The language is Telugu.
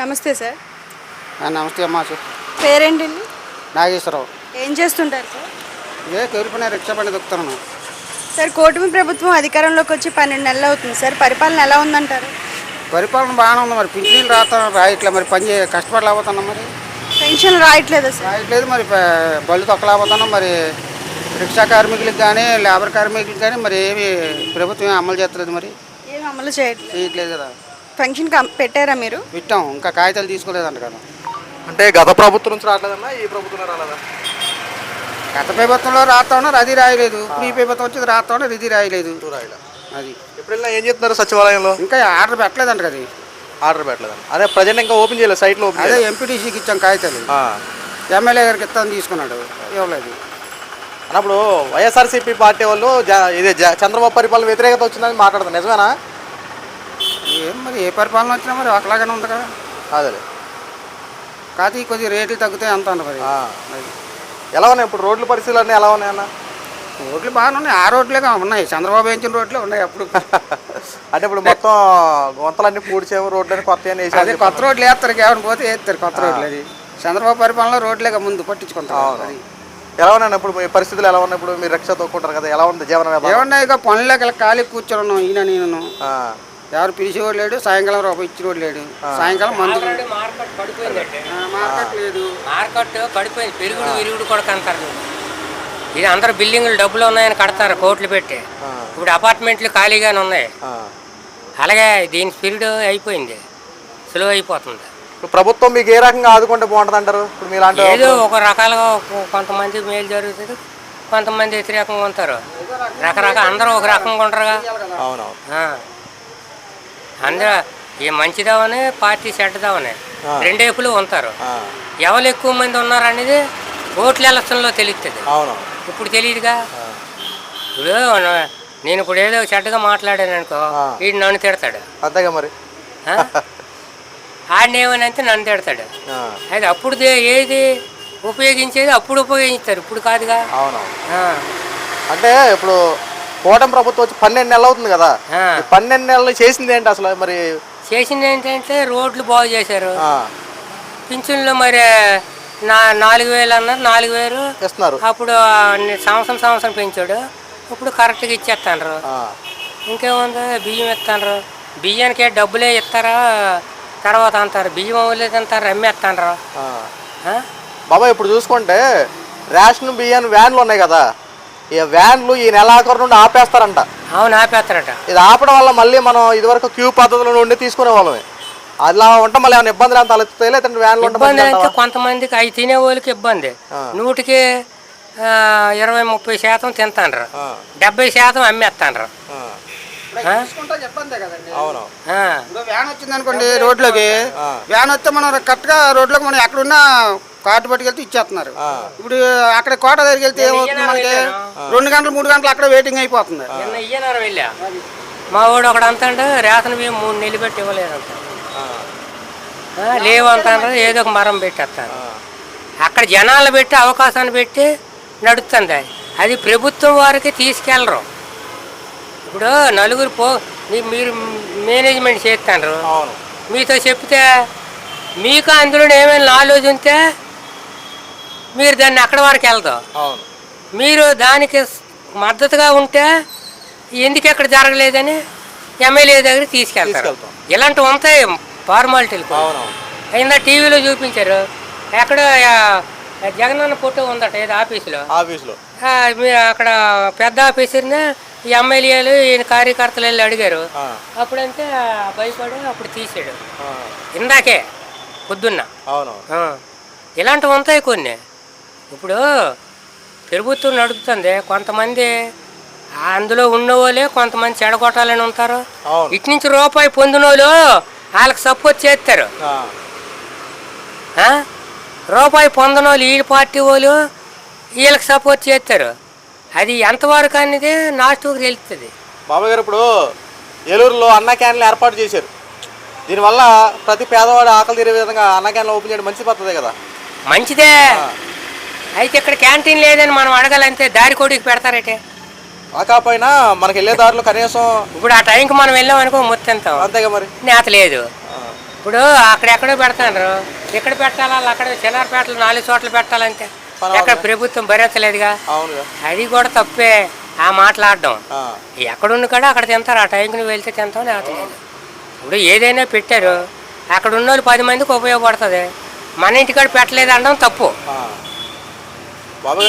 నమస్తే సార్. నమస్తే అమ్మా. పేరేంటండి? నాగేశ్వరరావు. ఏం చేస్తుంటారు సార్? ఏ కెరుపునే రిక్షా బండి దొక్కుతున్నాను. సార్ కూటమి ప్రభుత్వం అధికారంలోకి వచ్చి పన్నెండు నెలలు అవుతుంది సార్. పరిపాలన ఎలా ఉందంటారు? పరిపాలన బాగానే ఉంది మరి. పింఛనీలు రాస్తా రాయట్లే మరి పని చే కష్టపడలేకపోతున్నాం మరి. పెన్షన్ రాయట్లేదా సార్? రాయట్లేదు మరి. బళ్ళు తొక్కలేకపోతున్నాం మరి. రిక్షా కార్మికులకు కానీ లేబర్ కార్మికులకు కానీ మరి ఏమి ప్రభుత్వం అమలు చేస్తలేదు మరి. ఏం అమలు చేయట్లేదు. చేయట్లేదు కదా. కం- పెట్టారా మీరు? విట్టాం ఇంకా కాగితాలు తీసుకోలేదంట కదా. అంటే గత ప్రభుత్వం నుంచి రావట్లేదన్నా ఈ ప్రభుత్వం రాలేదా? గత ప్రభుత్వంలో రాస్తా ఉన్నారు అది రాయలేదు. ఇప్పుడు ఈ ప్రభుత్వం వచ్చి రాస్తా ఉన్నారు ఇది రాయలేదు. రాయలే? అది. ఎప్పుడు వెళ్ళినా ఏం చేస్తున్నారు సచివాలయంలో? ఇంకా ఆర్డర్ పెట్టలేదంట కదా. ఆర్డర్ పెట్టలేదండి అదే ప్రజెంట్ ఇంకా ఓపెన్ చేయలేదు సైట్లో ఓపెన్ అదే ఎంపీటీసీకి ఇచ్చాం కాగితాలు. ఆ. ఎమ్మెల్యే గారికి ఇస్తాను తీసుకున్నాడు. ఇవ్వలేదు. అన్నప్పుడు వైఎస్ఆర్సీపీ పార్టీ వాళ్ళు జ- ఇదే చంద్రబాబు పరిపాలన వ్యతిరేకత వచ్చిందని మాట్లాడుతున్నారు. నిజమేనా? ఏం మరి ఏ పరిపాలన వచ్చినా మరి ఒకలాగానే ఉంది కదా. అదే కాదు కొద్దిగా రేట్లు తగ్గుతాయి అంత ఉంది మరి. అది. ఎలా ఉన్నాయి? ఇప్పుడు రోడ్ల పరిస్థితులు అన్నీ ఎలా ఉన్నాయన్న రోడ్లు బాగానే ఉన్నాయి. ఆ రోడ్లేగా ఉన్నాయి. చంద్రబాబు వేయించిన రోడ్లే ఉన్నాయి అప్పుడు. అంటే ఇప్పుడు మొత్తం గుంతలన్నీ పూడ్చేమో రోడ్లన్నీ కొత్త అని అదే కొత్త రోడ్లు వేస్తారు కేవలం పోతే వేస్తారు కొత్త రోడ్లు అది చంద్రబాబు పరిపాలనలో రోడ్లేగా ముందు పట్టించుకుంటారు అవును. అది ఎలా ఉన్నాయి ఇప్పుడు మీ పరిస్థితులు ఎలా ఉన్నాయి? ఇప్పుడు మీరు రిక్షా తోక్కుంటారు కదా ఎలా ఉంది జీవన ఏమన్నా ఇక పనులకి ఖాళీ కూర్చొని ఈయన నేను ఆ. ఎవరు పిలిచేవాడు లేడు సాయంకాలం రూపాయి ఇచ్చేవాడు లేడు. సాయంకాలం మందు మార్కెట్ పడిపోయిందండి. ఆ, మార్కెట్ లేదు. మార్కెట్ పడిపోయింది. పెరుగుడు విరుగుడు కూడా అంటారు ఇది అందరు బిల్డింగులు డబ్బులు ఉన్నాయని కడతారు కోట్లు పెట్టి. ఇప్పుడు అపార్ట్మెంట్లు ఖాళీగానే ఉన్నాయి. అలాగే దీని స్పీడ్ అయిపోయింది. స్లో అయిపోతుంది. ఇప్పుడు ప్రభుత్వం మీకు ఏ రకంగా ఆదుకుంటే బాగుంటుంది అంటారు? ఇప్పుడు మీలాంటి ఏదో ఒక రకాలుగా కొంతమంది మేలు జరుగుతుంది కొంతమంది వ్యతిరేకంగా ఉంటారు. రకరకాల అందరూ ఒక రకంగా ఉంటారుగా. అవునవును. ఆ. అందరూ ఈ మంచిదావని పార్టీ చెడ్డదావని. రెండేపులు ఉంటారు. ఎవరు ఎక్కువ మంది ఉన్నారు అనేది ఓట్ల ఎలక్షన్లో తెలుస్తుంది ఇప్పుడు తెలియదుగా? ఇప్పుడు నేను ఇప్పుడు ఏదో చెడ్డగా మాట్లాడాను అనుకో. వీడు నన్ను తిడతాడు. అంతేగా మరి? ఆ? ఆడినేమని అంటే నన్ను తిడతాడు. అది అప్పుడు ఏది ఉపయోగించేది అప్పుడు ఉపయోగిస్తారు ఇప్పుడు కాదుగా. అంటే ఇప్పుడు కూటమి ప్రభుత్వం వచ్చి పన్నెండు నెలలు అవుతుంది కదా. ఈ పన్నెండు నెలలు చేసింది ఏంటి అసలు మరి? చేసింది ఏంటంటే రోడ్లు బాగు చేశారు. పింఛన్లు మరి నా నాలుగు వేలు అన్నారు నాలుగు వేలు. ఇస్తున్నారు. అప్పుడు సంవత్సరం సంవత్సరం పెంచాడు. ఇప్పుడు కరెక్ట్గా ఇచ్చేస్తాండ్రు. ఇంకేముంది? బియ్యం ఇస్తాండ్రు. బియ్యానికి డబ్బులే ఇస్తారా? తర్వాత అంటారు. బియ్యం అవ్వలేదు అంటారు. ఆ? బాబాయ్ ఇప్పుడు చూసుకుంటే రేషన్ బియ్యాన్ని వ్యాన్లు ఉన్నాయి కదా. ఈ వ్యాన్లు ఈ నెలాఖరు నుండి ఆపేస్తారంట. అవును ఆపేస్తారట. ఇది ఆపడం వల్ల మళ్ళీ మనం ఇదివరకు క్యూ పద్ధతిలో నుండి తీసుకునే వాళ్ళమే అలా ఉంటే మళ్ళీ ఏమైనా ఇబ్బందులు ఏమైనా తలెత్తుతాయి? లేదంటే వ్యాన్లు ఉంటే ఇబ్బంది? కొంతమందికి అవి తినే వాళ్ళకి ఇబ్బంది. నూటికి ఇరవై ముప్పై శాతం తింటాండ్రు. డెబ్బై శాతం అమ్మేస్తాండ్రు. వ్యాన్ వచ్చింది అనుకోండి రోడ్లోకి. వ్యాన్ వస్తే మనం కరెక్ట్గా రోడ్లోకి మనం ఎక్కడున్నా కార్డు పట్టుకెళ్తే ఇచ్చేస్తున్నారు. ఇప్పుడు అక్కడ కోట దగ్గరికి వెళ్తే ఏమవుతుంది మనకి? రెండు గంటలు మూడు గంటలు అక్కడ వెయిటింగ్ అయిపోతుంది. నిన్న ఇయ్యనారు వెళ్ళా? మా వాడు ఒకడు అంతాడు రేషన్ బియ్యం మూడు నెలలు పెట్టి ఇవ్వలేదు అంట ఆ, లేవు అంటారు ఏదో ఒక మరం పెట్టేస్తారు అక్కడ జనాలు పెట్టి అవకాశాన్ని పెట్టి నడుస్తుంది. అది ప్రభుత్వం వారికి తీసుకెళ్ళరు. ఇప్పుడు నలుగురు పో మీరు మేనేజ్మెంట్ చేస్తాండ్రు. అవును. మీతో చెప్తే మీకు అందులో ఏమైనా నాలెడ్జ్ ఉంటే మీరు దాన్ని అక్కడి వరకు వెళ్తాం అవును. మీరు దానికి మద్దతుగా ఉంటే ఎందుకు ఎక్కడ జరగలేదని ఎమ్మెల్యే దగ్గరికి తీసుకెళ్తారు. తీసుకెళ్తాం. ఇలాంటివి ఉంటాయి ఫార్మాలిటీలు అయినా టీవీలో చూపించారు. ఎక్కడ జగనన్న ఫోటో ఉందట ఏదో ఆఫీసులో. ఆఫీస్లో. అక్కడ పెద్ద ఆఫీసర్ని ఈ ఎమ్మెల్యేలు ఈయన కార్యకర్తలు వెళ్ళి అడిగారు. అప్పుడంటే ఆ, భయపడి అప్పుడు తీసాడు ఇందాకే పొద్దున్న. ఇలాంటివి ఉంటాయి కొన్ని. ఇప్పుడు ప్రభుత్వం నడుపుతుంది కొంతమంది అందులో ఉన్నవాళ్ళే కొంతమంది చెడగొట్టాలని ఉంటారు. ఇటు నుంచి రూపాయి పొందిన వాళ్ళు వాళ్ళకి సపోర్ట్ చేస్తారు? రూపాయి పొందిన వాళ్ళు ఈ పార్టీ వాళ్ళు వీళ్ళకి సపోర్ట్ చేస్తారు. అది ఎంతవరకు అనేది నాస్టుకు తెలుస్తుంది. బాబాయ్ గారు ఇప్పుడు ఏలూరులో అన్న క్యాన్లు ఏర్పాటు చేశారు. దీనివల్ల ప్రతి పేదవాడు ఆకలి తీరే విధంగా అన్న క్యాన్లు ఓపెన్ చేయడం మంచి పద్ధతే కదా. మంచిదే. అయితే ఇక్కడ క్యాంటీన్ లేదని మనం అడగాలంటే దారి కోడికి పెడతారటే? కాకపోయినా మనకి వెళ్ళే దారిలో కనీసం ఇప్పుడు ఆ టైంకి మనం వెళ్ళాం అనుకో మొత్తం అంతేగా మరి. నేత లేదు. ఇప్పుడు అక్కడెక్కడో పెడతారు ఎక్కడ పెట్టాలా అక్కడ చిన్నారపేటలు నాలుగు చోట్ల పెట్టాలంటే. ఎక్కడ ప్రభుత్వం భరించలేదుగా? అది కూడా తప్పే. ఆ మాట్లాడడం. ఎక్కడున్న కాడ అక్కడ తింటారు. ఆ టైంకి నువ్వు వెళ్తే తింటావు లేకపోతే లేదు. ఇప్పుడు ఏదైనా పెట్టారు. అక్కడ ఉన్న వాళ్ళు పది మందికి ఉపయోగపడుతుంది. మన ఇంటికాడ పెట్టలేదు అనడం తప్పు ఆ. బాబు గారు